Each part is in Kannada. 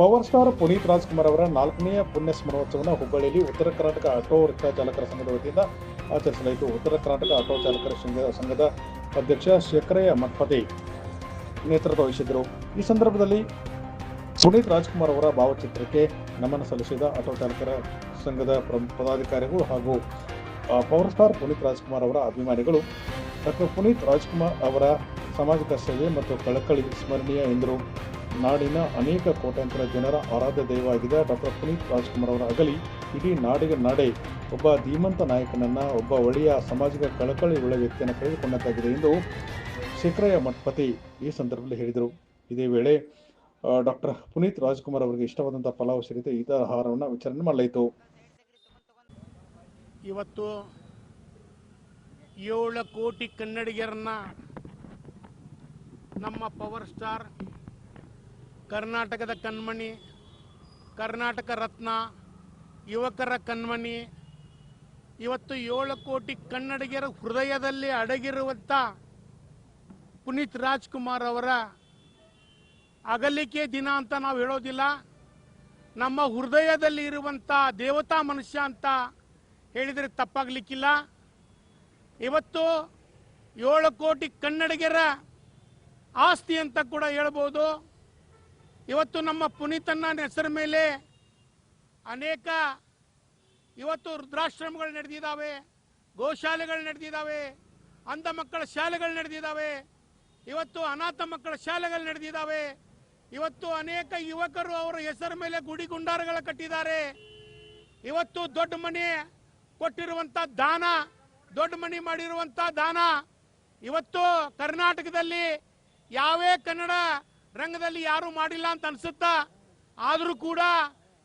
ಪವರ್ ಸ್ಟಾರ್ ಪುನೀತ್ ರಾಜ್ಕುಮಾರ್ ಅವರ ನಾಲ್ಕನೆಯ ಪುಣ್ಯ ಸ್ಮರಣೋತ್ಸವವನ್ನು ಹುಬ್ಬಳ್ಳಿಯಲ್ಲಿ ಉತ್ತರ ಕರ್ನಾಟಕ ಆಟೋ ರಿಕ್ಷಾ ಚಾಲಕರ ಸಂಘದ ವತಿಯಿಂದ ಆಚರಿಸಲಾಯಿತು. ಉತ್ತರ ಕರ್ನಾಟಕ ಆಟೋ ಚಾಲಕರ ಸಂಘ ಸಂಘದ ಅಧ್ಯಕ್ಷ ಶೇಖರಯ್ಯ ಮಠಪತಿ ನೇತೃತ್ವ ವಹಿಸಿದ್ದರು. ಈ ಸಂದರ್ಭದಲ್ಲಿ ಪುನೀತ್ ರಾಜ್ಕುಮಾರ್ ಅವರ ಭಾವಚಿತ್ರಕ್ಕೆ ನಮನ ಸಲ್ಲಿಸಿದ ಆಟೋ ಚಾಲಕರ ಸಂಘದ ಪದಾಧಿಕಾರಿಗಳು ಹಾಗೂ ಪವರ್ ಸ್ಟಾರ್ ಪುನೀತ್ ರಾಜ್ಕುಮಾರ್ ಅವರ ಅಭಿಮಾನಿಗಳು ಡಾಕ್ಟರ್ ಪುನೀತ್ ರಾಜ್ಕುಮಾರ್ ಅವರ ಸಾಮಾಜಿಕ ಸೇವೆ ಮತ್ತು ಕಳಕಳಿ ಸ್ಮರಣೀಯ ಎಂದರು. ನಾಡಿನ ಅನೇಕ ಕೋಟ್ಯಾಂತರ ಜನರ ಆರಾಧ್ಯ ದೈವ ಆಗಿದ್ದ ಡಾಕ್ಟರ್ ಪುನೀತ್ ರಾಜ್ಕುಮಾರ್ ಅವರ ಅಗಲಿ ಇಡೀ ನಾಡಿಗೆ ನಾಡೆ. ಒಬ್ಬ ಧೀಮಂತ ನಾಯಕನನ್ನ ಒಬ್ಬ ಒಳ್ಳೆಯ ಸಾಮಾಜಿಕ ಕಳಕಳಿ ಉಳ್ಳ ವ್ಯಕ್ತಿಯನ್ನು ಕಳೆದುಕೊಂಡಂತಾಗಿದೆ ಎಂದು ಶಿಖರಯ್ಯ ಮಠಪತಿ ಈ ಸಂದರ್ಭದಲ್ಲಿ ಹೇಳಿದರು. ಇದೇ ವೇಳೆ ಡಾಕ್ಟರ್ ಪುನೀತ್ ರಾಜ್ಕುಮಾರ್ ಅವರಿಗೆ ಇಷ್ಟವಾದಂತಹ ಪಲಾವ್ ಸೇರಿದ ಈ ಆಹಾರವನ್ನು ವಿಚಾರಣೆ ಮಾಡಲಾಯಿತು. ಇವತ್ತು ಏಳು ಕೋಟಿ ಕನ್ನಡಿಗರನ್ನ ನಮ್ಮ ಪವರ್ ಸ್ಟಾರ್ ಕರ್ನಾಟಕದ ಕಣ್ಮಣಿ, ಕರ್ನಾಟಕ ರತ್ನ, ಯುವಕರ ಕಣ್ಮಣಿ. ಇವತ್ತು ಏಳು ಕೋಟಿ ಕನ್ನಡಿಗರ ಹೃದಯದಲ್ಲಿ ಅಡಗಿರುವಂಥ ಪುನೀತ್ ರಾಜ್ಕುಮಾರ್ ಅವರ ಅಗಲಿಕೆ ದಿನ ಅಂತ ನಾವು ಹೇಳೋದಿಲ್ಲ. ನಮ್ಮ ಹೃದಯದಲ್ಲಿ ಇರುವಂಥ ದೇವತಾ ಮನುಷ್ಯ ಅಂತ ಹೇಳಿದರೆ ತಪ್ಪಾಗಲಿಕ್ಕಿಲ್ಲ. ಇವತ್ತು ಏಳು ಕೋಟಿ ಕನ್ನಡಿಗರ ಆಸ್ತಿ ಅಂತ ಕೂಡ ಹೇಳ್ಬೋದು. ಇವತ್ತು ನಮ್ಮ ಪುನೀತನ್ನ ಹೆಸರ ಮೇಲೆ ಅನೇಕ ಇವತ್ತು ವೃದ್ಧಾಶ್ರಮಗಳು ನಡೆದಿದ್ದಾವೆ, ಗೋಶಾಲೆಗಳು ನಡೆದಿದ್ದಾವೆ, ಅಂಧ ಮಕ್ಕಳ ಶಾಲೆಗಳು ನಡೆದಿದ್ದಾವೆ, ಇವತ್ತು ಅನಾಥ ಮಕ್ಕಳ ಶಾಲೆಗಳು ನಡೆದಿದ್ದಾವೆ, ಇವತ್ತು ಅನೇಕ ಯುವಕರು ಅವರ ಹೆಸರ ಮೇಲೆ ಗುಡಿ ಗುಂಡಾರಗಳ ಕಟ್ಟಿದ್ದಾರೆ. ಇವತ್ತು ದೊಡ್ಡ ಮನೆ ಕೊಟ್ಟಿರುವಂಥ ದಾನ, ದೊಡ್ಡ ಮನೆ ಮಾಡಿರುವಂಥ ದಾನ. ಇವತ್ತು ಕರ್ನಾಟಕದಲ್ಲಿ ಯಾವೇ ಕನ್ನಡ ರಂಗದಲ್ಲಿ ಯಾರು ಮಾಡಿಲ್ಲ ಅಂತ ಅನ್ಸುತ್ತಾ? ಆದರೂ ಕೂಡ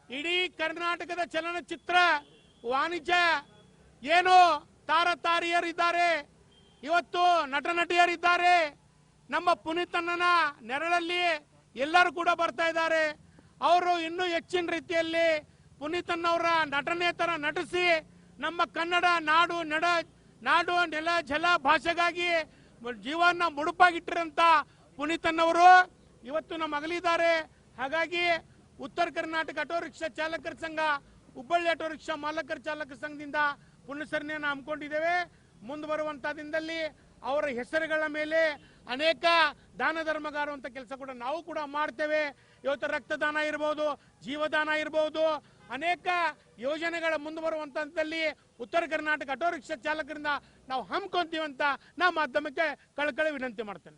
ಇಡೀ ಕರ್ನಾಟಕದ ಚಲನಚಿತ್ರ, ವಾಣಿಜ್ಯ, ಏನು ತಾರತಾರಿಯರಿದ್ದಾರೆ. ಇವತ್ತು ನಟ ನಟಿಯರಿದ್ದಾರೆ ನಮ್ಮ ಪುನೀತಣ್ಣನ ನೆರಳಲ್ಲಿ ಎಲ್ಲರೂ ಕೂಡ ಬರ್ತಾ ಇದ್ದಾರೆ. ಅವರು ಇನ್ನೂ ಹೆಚ್ಚಿನ ರೀತಿಯಲ್ಲಿ ಪುನೀತಣ್ಣವರ ನಟನೆ ತರ ನಟಿಸಿ ನಮ್ಮ ಕನ್ನಡ ನಾಡು ನಡ, ನಾಡು ನೆಲ ಜಲ ಭಾಷೆಗಾಗಿ ಜೀವನ ಮುಡುಪಾಗಿಟ್ಟಿರಂತ ಪುನೀತಣ್ಣವರು ಇವತ್ತು ನಮ್ಮ ಅಗಲಿದ್ದಾರೆ. ಹಾಗಾಗಿ ಉತ್ತರ ಕರ್ನಾಟಕ ಆಟೋ ರಿಕ್ಷಾ ಚಾಲಕರ ಸಂಘ, ಹುಬ್ಬಳ್ಳಿ ಆಟೋ ರಿಕ್ಷಾ ಮಾಲಕರ ಚಾಲಕರ ಸಂಘದಿಂದ ಪುಣ್ಯಸರಣಿಯನ್ನು ಹಮ್ಮಿಕೊಂಡಿದ್ದೇವೆ. ಮುಂದೆ ಬರುವಂತ ದಿನದಲ್ಲಿ ಅವರ ಹೆಸರುಗಳ ಮೇಲೆ ಅನೇಕ ದಾನ ಧರ್ಮಗಾರುವಂಥ ಕೆಲಸ ಕೂಡ ನಾವು ಕೂಡ ಮಾಡ್ತೇವೆ. ಇವತ್ತು ರಕ್ತದಾನ ಇರಬಹುದು ಜೀವದಾನ ಇರಬಹುದು ಅನೇಕ ಯೋಜನೆಗಳ ಮುಂದೆ ಬರುವಂತದಲ್ಲಿ ಉತ್ತರ ಕರ್ನಾಟಕ ಆಟೋ ರಿಕ್ಷಾ ಚಾಲಕರಿಂದ ನಾವು ಹಮ್ಮಿಕೊಂತೀವಿ ಅಂತ ನಾ ಮಾಧ್ಯಮಕ್ಕೆ ಕಳಕಳಿ ವಿನಂತಿ ಮಾಡ್ತೇನೆ.